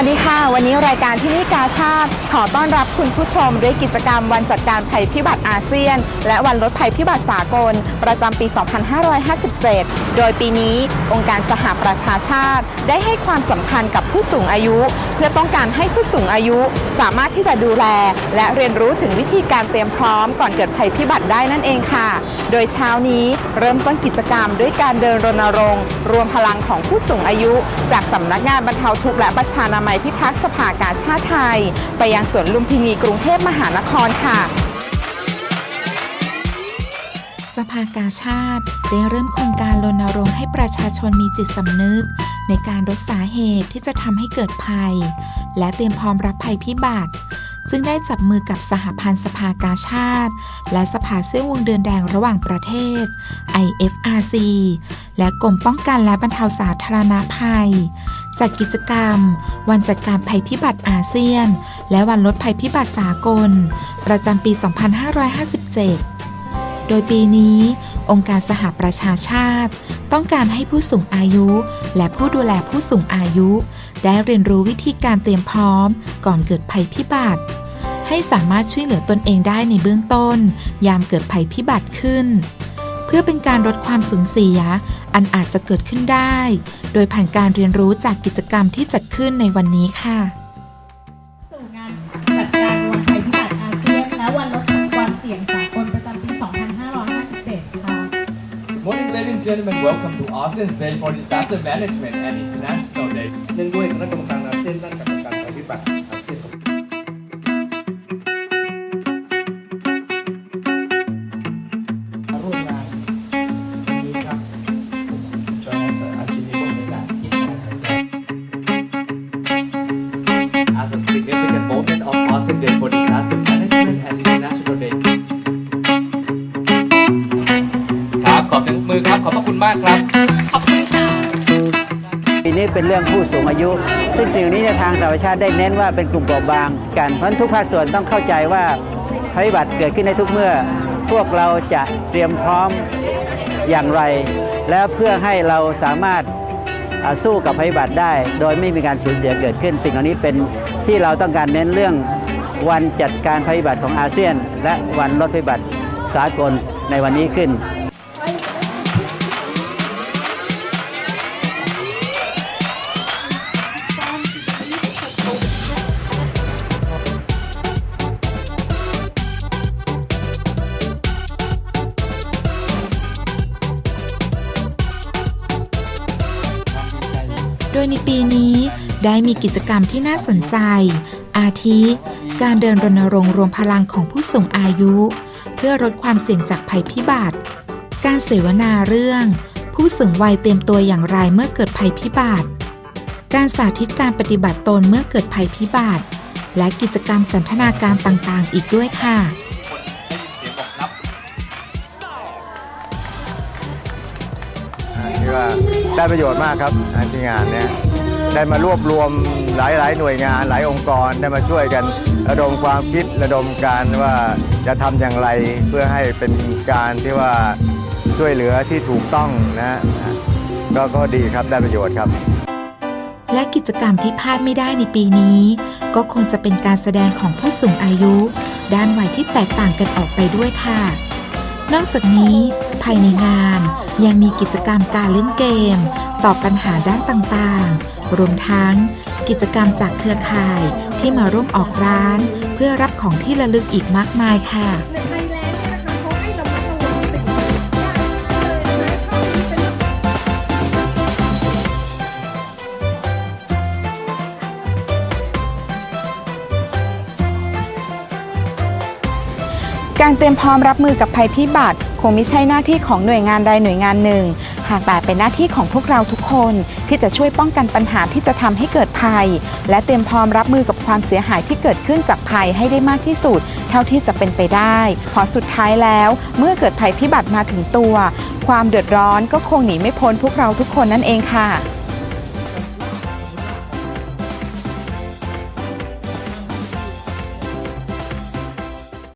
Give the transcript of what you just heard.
วัสดีค่ะ วันนี้รายการที่นี่กาชาติขอต้อนรับคุณผู้ชมด้วยกิจกรรมวันจัดการภัยพิบัติอาเซียน และวันลดภัยพิบัติสากล ประจำปี 2557 โดยปีนี้องค์การสหประชาชาติ ได้ให้ความสำคัญกับผู้สูงอายุ เพื่อต้องการให้ผู้สูงอายุ สามารถที่จะดูแล และเรียนรู้ถึงวิธีการเตรียมพร้อมก่อนเกิดภัยพิบัติได้นั่นเองค่ะ โดยเช้านี้เริ่มต้นกิจกรรมด้วยการเดินรณรงค์ รวมพลังของผู้สูงอายุ จากสำนักงานบรรเทาทุกข์และประชานามัยพิทักษ์สภากาชาติไทย ไปยังสวนลุมพินีกรุงเทพมหานครค่ะสภากาชาติได้เริ่มโครงการรณรงค์ให้ประชาชนมีจิตสำนึก ในการลดสาเหตุที่จะทำให้เกิดภัย และเตรียมพร้อมรับภัยพิบัติ จึงได้จับมือกับสหพันธ์สภากาชาติ และสภาเสื้อวงเดือนแดงระหว่างประเทศ IFRC และกรมป้องกันและบรรเทาสาธารณภัย จัดกิจกรรม วันจัดการภัยพิบัติอาเซียน และวันลดภัยพิบัติสากล ประจำปี 2557 โดยปีนี้ องค์การสหประชาชาติ ต้องการให้ผู้สูงอายุ และผู้ดูแลผู้สูงอายุ ได้เรียนรู้วิธีการเตรียมพร้อม ก่อนเกิดภัยพิบัติ ให้สามารถช่วยเหลือตนเองได้ในเบื้องต้น ยามเกิดภัยพิบัติขึ้น เพื่อเป็นการลดความสูญเสีย อันอาจจะเกิดขึ้นได้ โดยผ่านการเรียนรู้จากกิจกรรมที่จัดขึ้นในวันนี้ค่ะ สู่งานจัดการ gentlemen. Welcome to ASEAN's Day for Disaster Management and International Day. เนื่องด้วยคณะกรรมการอาเซียนด้านการจัดการภัยพิบัติ ครับ ขอบคุณมากครับปีนี้เป็นเรื่องผู้สูงอายุ ซึ่งสิ่งนี้เนี่ยทางสหประชาชาติได้เน้นว่าเป็นกลุ่มเปราะบางกันเพราะฉะนั้นทุกภาคส่วนต้องเข้าใจว่าภัยพิบัติเกิดขึ้นในทุกเมื่อ พวกเราจะเตรียมพร้อมอย่างไร แล้วเพื่อให้เราสามารถสู้กับภัยพิบัติได้ โดยไม่มีการสูญเสียเกิดขึ้น สิ่งเหล่านี้เป็นที่เราต้องการเน้นเรื่องวันจัดการภัยพิบัติของอาเซียน และวันลดภัยพิบัติสากลในวันนี้ขึ้น ยในปีนี้ได้มีกิจกรรมที่น่าสนใจ อาทิ การเดินรณรงค์รวมพลังของผู้สูงอายุ เพื่อลดความเสี่ยงจากภัยพิบัติ การเสวนาเรื่อง ผู้สูงวัยเตรียมตัวอย่างไรเมื่อเกิดภัยพิบัติ การสาธิตการปฏิบัติตนเมื่อเกิดภัยพิบัติ และกิจกรรมสันทนาการต่างๆ อีกด้วยค่ะ ที่ว่าได้ประโยชน์มากครับที่งานเนี้ยได้มารวบรวมหลาย ๆ หน่วยงานหลายองค์กรได้มาช่วยกันระดมความคิดระดมการว่าจะทำอย่างไรเพื่อให้เป็นการที่ว่าช่วยเหลือที่ถูกต้องนะก็ก็ดีครับได้ประโยชน์ครับและกิจกรรมที่พลาดไม่ได้ในปีนี้ ก็คงจะเป็นการแสดงของผู้สูงอายุ ด้านวัยที่แตกต่างกันออกไปด้วยค่ะ นอกจากนี้ภายในงานยังมีกิจกรรมการเล่นเกม ตอบปัญหาด้านต่างๆ รวมทั้งกิจกรรมจากเครือข่ายที่มาร่วมออกร้าน เพื่อรับของที่ระลึกอีกมากมายค่ะในไทยแลนด์นะคะ การเตรียมพร้อมรับมือกับภัยพิบัติคงไม่ใช่หน้าที่ของหน่วยงานใดหน่วยงานหนึ่ง หากแต่เป็นหน้าที่ของพวกเราทุกคนที่จะช่วยป้องกันปัญหาที่จะทำให้เกิดภัย และเตรียมพร้อมรับมือกับความเสียหายที่เกิดขึ้นจากภัยให้ได้มากที่สุด เท่าที่จะเป็นไปได้พอสุดท้ายแล้ว เมื่อเกิดภัยพิบัติมาถึงตัว ความเดือดร้อนก็คงหนีไม่พ้นพวกเราทุกคนนั่นเองค่ะ